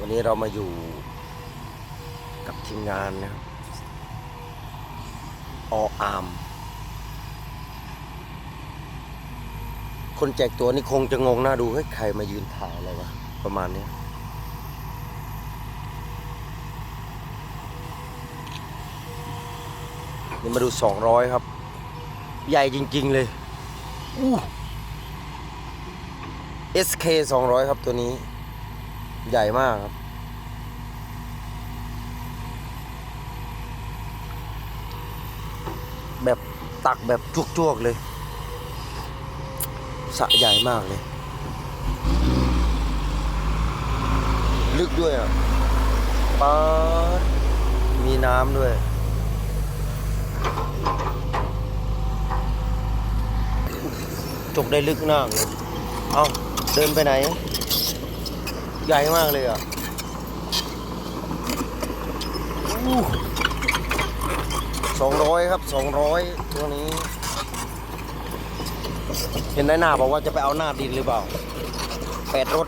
วันนี้เรามาอยู่กับทีมงานนะครับออาร์มคนแจกตัวนี่คงจะงงหน้าดูเฮ้ยใครมายืนถ่ายอะไรวะ ประมาณนี้นี่มาดูสองร้อยครับ ใหญ่จริง ๆ เลยอู้ SK 200 ครับตัวนี้ ใหญ่มากครับ แบบตักแบบจวกๆเลยสระใหญ่มากเลย ลึกด้วยอะป๊ามีน้ำด้วย จกได้ลึกมากเลย เอาเดินไปไหน ใหญ่มากเลยอะสองร้อยครับสองร้อยตัวนี้ เห็นนายหน้าบอกว่าจะไปเอาหน้าดินหรือเปล่าแปดรถ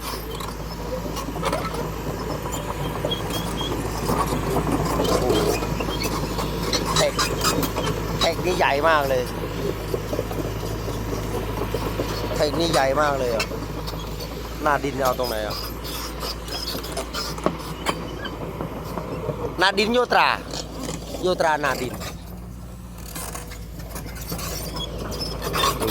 แท็กแท็กนี่ใหญ่มากเลยแท็กนี่ใหญ่มากเลยอะหน้าดินเอาตรงไหนอะ หน้าดินโยตราโยตราหน้าดินดู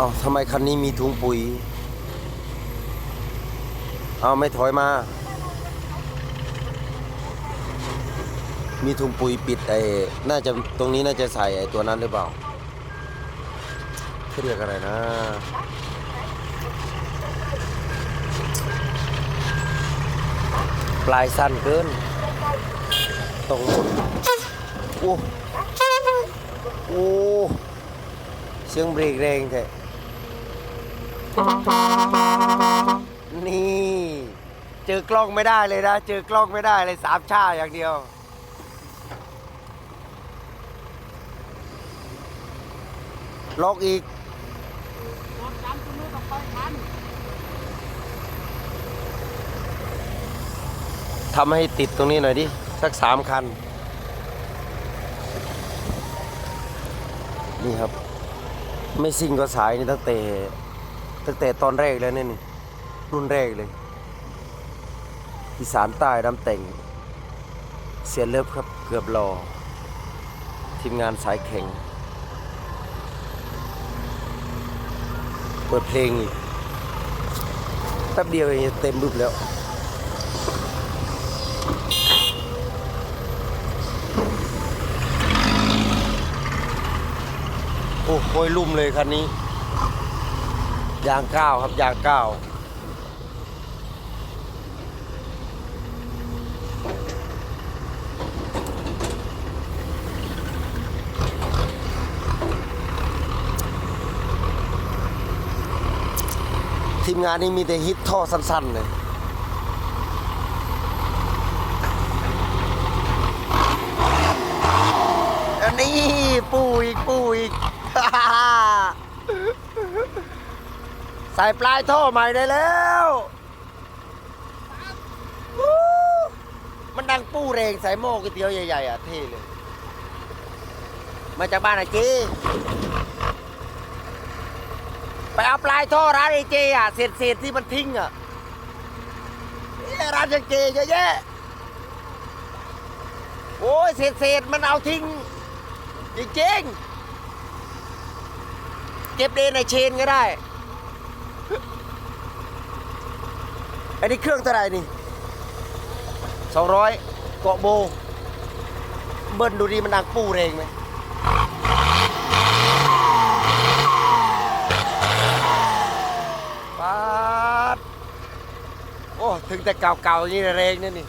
เอาทำไมคันนี้มีถุงปุ๋ย เอาไม่ถอยมา มีถุงปุ๋ยปิดไอ้น่าจะตรงนี้น่าจะใส่ไอ้ตัวนั้นหรือเปล่าเขาเรียกอะไรนะปลายสั้นเกิน ตรงหมดโอ้ โอ้ เสียงเบรกแรงแท้ นี่ เจอกล้องไม่ได้เลยนะ เจอกล้องไม่ได้เลยสามชาอย่างเดียวล็อกอีกทำให้ติดตรงนี้หน่อยดิ สักสามคัน นี่ครับ ไม่ซิ่งก็สายนี่ตั้งแต่ ตั้งแต่ตอนแรกแล้วเนี่ยนี่รุ่นแรกเลยอีสานใต้น้ำแต่ง เสียเลิฟครับเกือบรอ ทีมงานสายแข่ง เปิดเพลงอีกแป๊บเดียวเองเต็มรูปแล้วโอ้โหลุ่มเลยคันนี้ ยางก้าวครับยางก้าวทีมงานนี้มีแต่ฮิตท่อสั้นๆเลยอันนี้ปูอีกปูอีก ใส่ปลายท่อใหม่ได้แล้วมันดังปูเรงใส่หม้อก๋วยเตี๋ยวใหญ่ๆอะเท่เลย มาจากบ้านไอ้เจไปเอาปลายท่อร้านไอ้เจอะเศษเศษๆที่มันทิ้งอะนี่ร้านไอ้เจเยอะแยะโอ้ยเศษเศษๆมันเอาทิ้งจริงๆเก็บเดนในเชนก็ได้ อันนี้เครื่องเท่าไหร่นี่สองร้อยเกาะโบ เบิ้ลดูดีมันดังปูเรงไหมปาดโอ้ ถึงแต่เก่าๆอย่างนี้เรงนี่นี่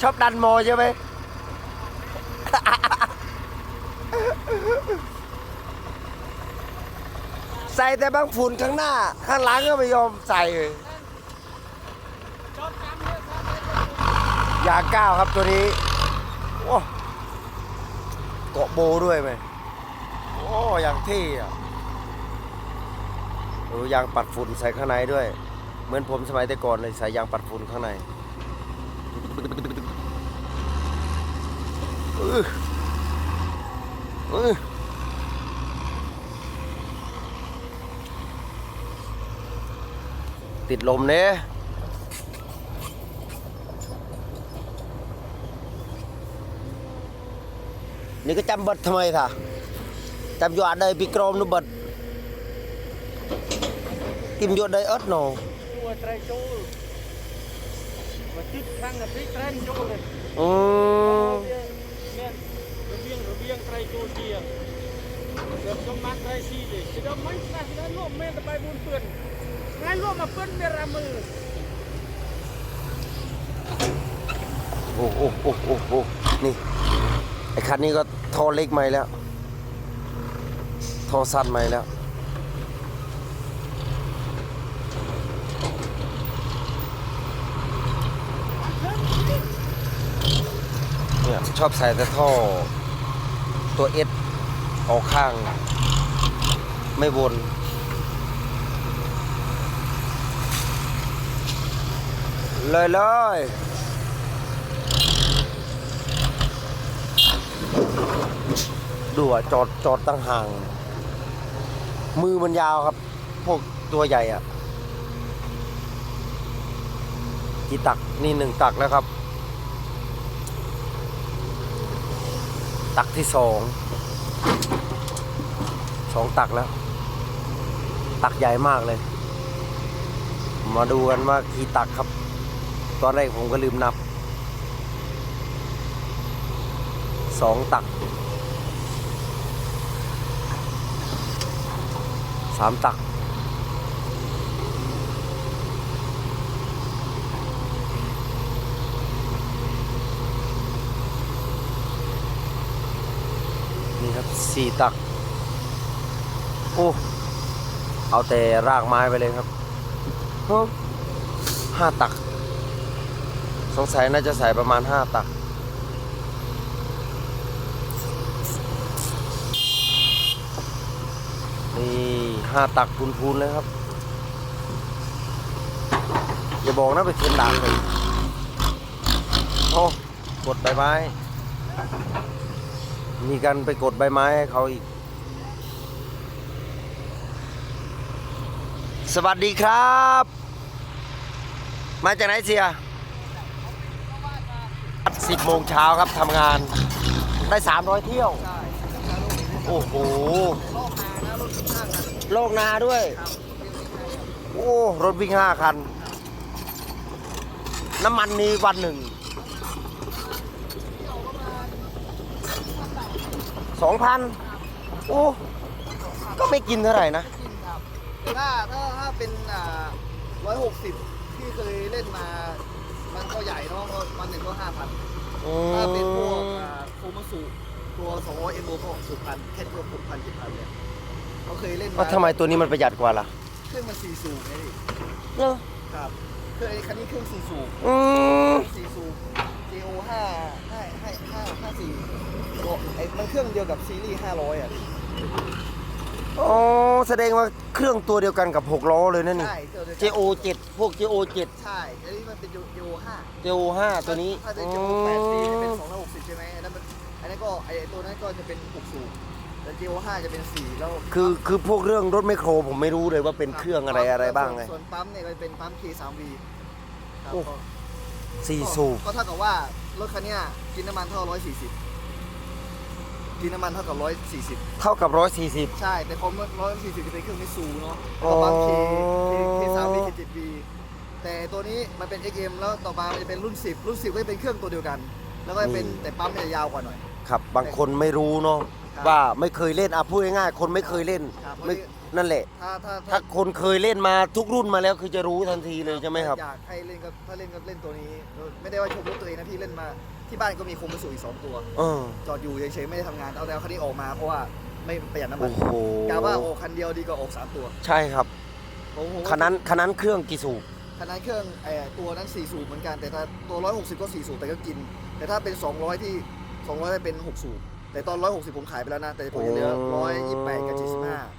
ชอบดันโมใช่ไหม ใส่แต่บางฝุ่นข้างหน้า ข้างหลังก็ไม่ยอมใส่เลยอยครับยางก้าวครับตัวนี้โอ้เกาะโบด้วยไหมโอ้ยางเท่อะออยางปัดฝุ่นใส่ข้างในด้วย เหมือนผมสมัยแต่ก่อนเลยใส่ยางปัดฝุ่นข้างในอื้ออื้อ ติดลมเนี่ยนี่ก็จำเบัดทำไมท่ะจำยอดเลยปีกรมนุบัดกิมยอดเลยเอิดโนตัวไตรโจลมาจิตครั้งกับพริกไตรโจลเลยอืมเรียงเนี่ยระเบียงระเบียงไตรโจลเจียเดี๋ยวจะมาไตรซีเลยจะได้ไม่ใช่จะได้ร่วมเมนตะไปบุญเปื่อน งานร่วมมาเปื่อนเมรามือโอ้โอ้โอ้โอ้โอ้นี่ไอ้คันนี้ก็ท่อเล็กไหมแล้วท่อสั้นไหมแล้วเนี่ยชอบใส่แต่ท่อตัวเอสออกข้าง ไม่วน เลยเลยดูอะจอดจอดตั้งห่าง มือมันยาวครับ พวกตัวใหญ่อะกี่ตักนี่หนึ่งตักแล้วครับ ตักที่สองสองตักแล้ว ตักใหญ่มากเลย มาดูกันว่ากี่ตักครับ ตอนแรกผมก็ลืมนับสองตักสามตักนี่ครับสี่ตัก โอ้ เอาแต่รากไม้ไปเลยครับเฮ้ห้าตัก สงสัยน่าจะใส่ประมาณห้าตัก นี่ห้าตักพูนๆเลยครับ อย่าบอกนะไปเทียนด่างเลยโอ้กดใบไม้ มีการไปกดใบไม้ให้เขาอีก สวัสดีครับ มาจากไหนเสีย สิบโมงเช้าครับทำงานได้สามร้อยเที่ยว โอ้โห โลกนาด้วย โอ้ รถวิ่งห้าคัน น้ำมันนี้วันหนึ่งสองพันโอ้ ก็ไม่กินเท่าไหร่นะ ถ้าถ้าถ้าเป็นอ่าร้อยหกสิบที่เคยเล่นมา มันก็ใหญ่เนาะก็วันหนึ่งก็ห้าพันอืถ้าเป็นพวกมอ่าโคมาสุตัวสองร้อยเอ็นโบก็สุพันแค่ตัวหกพันเจ็ดพันเนี่ยเขาเคยเล่นว่ามาทำไมตัวนี้มันประหยัดกว่าล่ะเครื่องมันสี่สูบไงพี่เนอะครับเครื่องไอ้คันนี้เครื่องสี่สูบ อืมสี่สูบ JO ห้าห้าห้าห้าห้าสี่ไอ้มันเครื่องเดียวกับซีรีส์ห้าร้อยอะพี่ อ๋อแสดงว่าเครื่องตัวเดียวกันกับ6ล้อเลยนั่นนี่ ใช่เครื่องเดียวกัน JO 7พวก JO 7 ใช่อันนี้มันเป็น JO ห้า JO 5ตัวนี้ถ้าเป็นอืโจแปดปีจะเป็นมสองร้อยหกสิบใช่ไหมอันนั้นมันอันนั้นก็ไอตัวนั้นก็จะเป็นหกสูบแต่ GO ห้าจะเป็นสี่แล้วคือคือพวกเรื่องรถไมโครผมไม่รู้เลยว่าเป็นเครื่องอะไรอะไรบ้างไง ส่วนปั๊มเนี่ยก็เป็นปั๊ม K3V ครับโอ้ ก็สี่สูบก็เท่ากับว่ารถคันเนี้ยกินน้ำมันเท่าร้อยสี่สิบ กินน้ำมันเท่ากับร้อยสี่สิบเท่ากับ 140 ใช่ แต่พอร้อยสี่สิบจะเป็นเครื่องมิซูเนาะอ๋แล้วอก็ปั๊ม K K K3V K7V แต่ตัวนี้มันเป็น XM แล้วต่อมามันจะเป็นรุ่น 10 รุ่น 10 ก็จะเป็นเครื่องตัวเดียวกัน แล้วก็จะเป็นแต่ปั๊มมันจะยาวกว่าหน่อย ครับ บางคนไม่รู้เนาะครับว่าไม่เคยเล่นอะพูดง่ายๆคนไม่เคยเล่นครับไม่นั่นแหละ ถ้าถ้าถ้าคนเคยเล่นมาทุกรุ่นมาแล้วคือจะรู้ทันทีเลยใช่ไหมครับ อยากให้เล่นก็ถ้าเล่นก็เล่นตัวนี้ ไม่ได้ว่าชมรถตัวเองนะพี่เล่นมา ที่บ้านก็มีโคมสูอีกสองตัว เออ จอดอยู่เฉยๆไม่ได้ทำงานเอาแต่เอาคันนี้ออกมาเพราะว่าไม่ประหยัดน้ำมัโอ้นโหกาว่าออกคันเดียวดีกว่าออกสามตัวใช่ครับผมผมว่าคันนั้นคันนั้นเครื่องกี่สูบคันนั้นเครื่องไอ้ตัวนั้น4สูบเหมือนกันแต่ถ้าตัว160ก็4สูบแต่ก็กิน แต่ถ้าเป็น200ที่200จะเป็น6สูบแต่ตอน160ผมขายไปแล้วนะแต่ผมจะเหลือ128กับ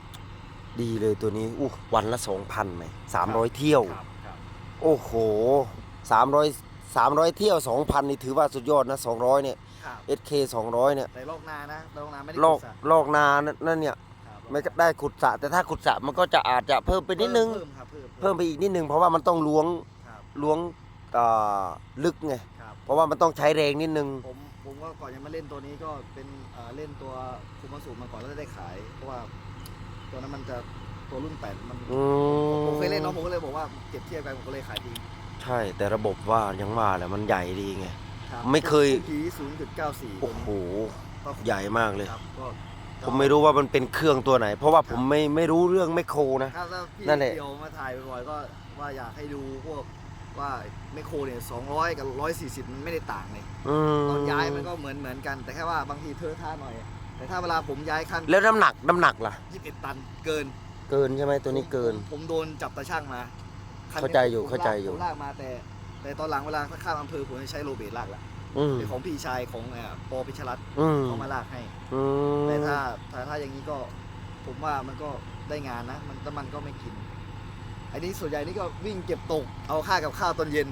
75ดีเลยตัวนี้อู้วันละสองพันไหมสามร้อยเที่ยว ครับครับโอ้โหสามร้อย สามร้อยเที่ยวสองพันนี่ถือว่าสุดยอดนะสองร้อยเนี่ย ครับ SK สองร้อยเนี่ยแต่ลอกนานะลอกนาไม่ได้ลอกขุดสระลอกนานั่นเนี่ยครับไม่ได้ขุดสระแต่ถ้าขุดสระมันก็จะอาจจะเพิ่มไปนิดนึง เพิ่มครับเพิ่มเพิ่มไปอีกนิดนึง เพราะว่ามันต้องล้วงครับล้วงอ่าลึกไง ครับ เพราะว่ามันต้องใช้แรงนิดนึง ผมผมก็ก่อนจะมาเล่นตัวนี้ก็เป็นเอ่อเล่นตัวคุมาสูบมาก่อนแล้วได้ขาย เพราะว่าตัวนั้นมันจะตัวรุ่นแปดมันอืมผมเคยเล่นเนาะผมก็เลยบอกว่าเก็บเทียบกันผมก็เลยขายดี ใช่แต่ระบบว่ายังว่าแหละมันใหญ่ดีไงครับไม่เคย ทีศูนย์จุดเก้าสี่โอ้โห ใหญ่มากเลย ครับก็ผมไม่รู้ว่ามันเป็นเครื่องตัวไหน เพราะว่าผมไม่ไม่รู้เรื่องไมโครนะ ถ้าถ้าพี่นั่นแหละ เดียวมาถ่ายบ่อยๆก็ว่าอยากให้ดูพวกว่าไมโครเนี่ยสองร้อยกับร้อยสี่สิบมันไม่ได้ต่างเลยอืมตอนย้ายมันก็เหมือนเหมือนกันแต่แค่ว่าบางทีเธอะท่าหน่อย แต่ถ้าเวลาผมย้ายคันแล้วน้ำหนักน้ำหนักล่ะ ยี่สิบเอ็ดตันเกินเกินใช่ไหมตัวนี้เกิน ผมผมโดนจับตาช่างมา คันเข้าใจอยู่ผมเข้าใจอยู่ ผมลากมาแต่ แต่ตอนหลังเวลาข้ามอำเภอผมจะใช้โรเบตลากละอืมเป็นของพี่ชายของเอ่อปอพิชรัตน์อืมเขามาลากให้ อืมแต่ถ้าถ้าถ้าอย่างนี้ก็ผมว่ามันก็ได้งานนะ มันแต่มันก็ไม่กิน อันนี้ส่วนใหญ่นี่ก็วิ่งเก็บตก เอาค่ากับข้าวตอนเย็น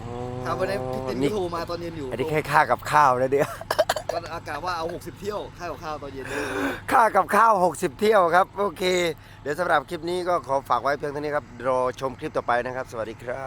อ๋อถ้าวันนี้พี่ติ๊กนี่โทรมาตอนเย็นอยู่อันนี้แค่ค่ากับข้าวนะเดียว ก็อากาศว่าเอา 60 เที่ยวค่ากับข้าวตอนเย็นค่ากับข้าว 60 เที่ยวครับ โอเค เดี๋ยวสำหรับคลิปนี้ก็ขอฝากไว้เพียงเท่านี้ครับรอชมคลิปต่อไปนะครับ สวัสดีครับ